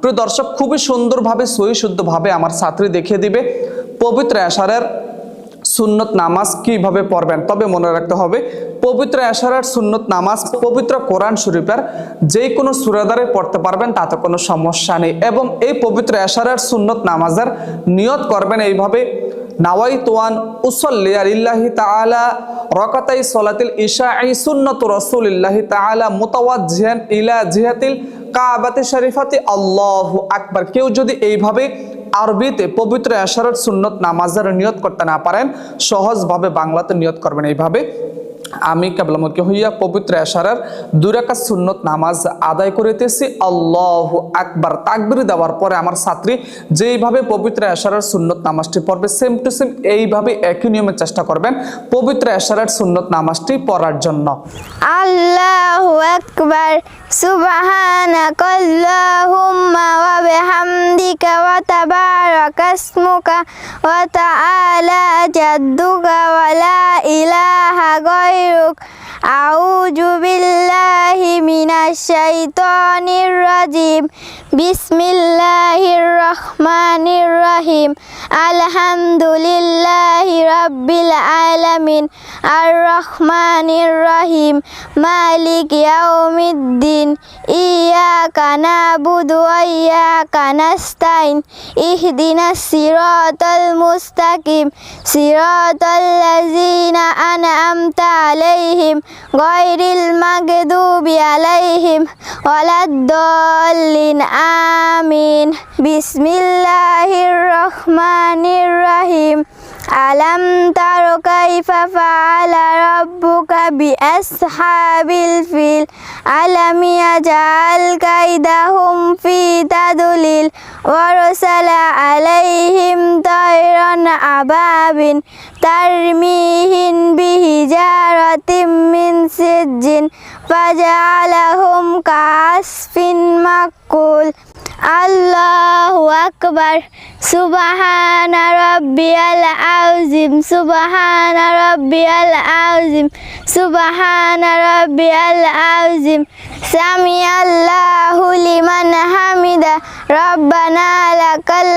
প্রিয় দর্শক, খুবই সুন্দরভাবে সহি শুদ্ধভাবে আমার ছাত্রী দেখিয়ে দিবে। পবিত্র এশারের সুন্নত নামাজ কীভাবে পড়বেন, তবে মনে রাখতে হবে, পবিত্র এশারের সুন্নত নামাজ পবিত্র কোরআন শরীফের যে কোনো সুরাদারে পড়তে পারবেন, তাতে কোনো সমস্যা নেই। এবং এই পবিত্র এশারের সুন্নত নামাজের নিয়ত করবেন এইভাবে সলাতিল আই সুন্নত ইলা জিহাতিল কাবাতে শরীফাতে। আল্লাহ আকবার। কেউ যদি এইভাবে আরবিতে পবিত্র আশারত সুন্নত নামাজের নিয়ত করতে না পারেন, সহজভাবে বাংলাতে নিয়ত করবেন এইভাবে। আমি কেবলামুখী হইয়া পবিত্র এশারার দুরাকাত সুন্নত নামাজ আদায় করিতেছি। আল্লাহ আকবার। তাকবির দেওয়ার পরে আমার ছাত্রী যেইভাবে পবিত্র এশারার সুন্নত নামাজটি পড়বে সেম টু সেম এইভাবে একই নিয়মে চেষ্টা করবেন পবিত্র এশারার সুন্নত নামাজটি পড়ার জন্য। আল্লাহু আকবার। সুবহানাকাল্লাহুম্মা ওয়া বিহামদিকা ওয়া তাবারাকা ইসমুকা ওয়া তাআলা জাদ্দুকা أعوذ بالله মিনাশ শাইতানির রাজিম বিসমিল্লাহির রহমানির রহিম আলহামদুলিল্লাহি রাব্বিল আলামিন আর রহমানির রহিম মালিক ইয়াউমিদ্দিন ইয়াকা নাবুদু ওয়া ইয়াকা নাস্তাইন। ইহদিনাস সিরাতাল মুস্তাকিম। সিরাতাল লাযিনা আনআমতা আলাইহিম। গায়রিল মাগদুবি عليهم ولا الضالين آمين. بسم الله الرحمن الرحيم. ألم تر كيف فعل ربك بأصحاب الفيل؟ ألم يجعل كيدهم في تدليل ورسل عليهم طيب আবাবিন তারমিহিন বিহিজারাতিম মিন সিজ্জিন ফাজআলাহুম কাসফিন মাকুল। আল্লাহু আকবার। সুবহানা রাব্বিয়াল আযিম। সুবহানা রাব্বিয়াল আযিম। সুবহানা রাব্বিয়াল আযিম। সামি আল্লাহু লিমান হামিদা। রব্বানা লাকাল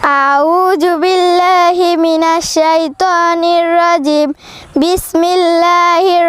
আউযু বিল্লাহি মিনাশ শাইতানির রাজিম। বিসমিল্লাহির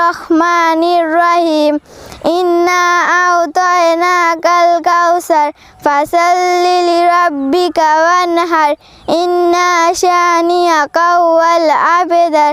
রহমানির রহিম। ইন্না আউতায়নাকাল কাউসার ফাসাল্লি লিরাব্বিকা ওয়ানহার। ইন্না শানিয়া ওয়াল আবদার।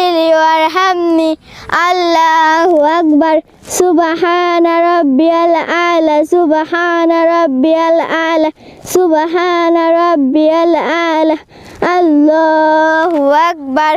ফিলি ওয়ারহামনি আল্লাহু আকবার সুবহানা রাব্বিয়াল আলা সুবহানা রাব্বিয়াল আলা সুবহানা রাব্বিয়াল আলা আল্লাহু আকবার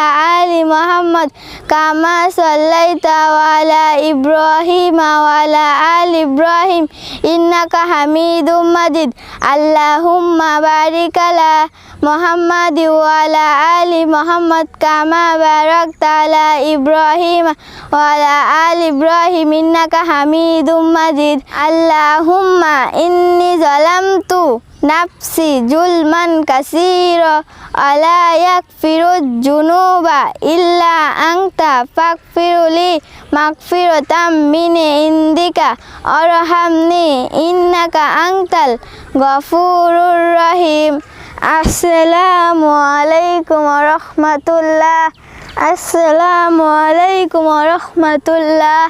آل محمد كما صليت وعلى إبراهيم وعلى آل إبراهيم إنك حميد مجيد اللهم بارك على محمد وعلى آل محمد كما باركت على إبراهيم وعلى آل إبراهيم إنك حميد مجيد اللهم إني ظلمت নাফসি জুলমান কাসির, আলা ইয়াকফিরুজ জুনুবা ইল্লা আংতা ফাকফিরুলি মাগফিরতাম মিনে ইন্দিকা অরহামনি ইন্নাকা আংতাল গফুরুর রহিম। আসসালামু আলাইকুম রহমতুল্লাহ। আসসালামু আলাইকুম রহমতুল্লাহ।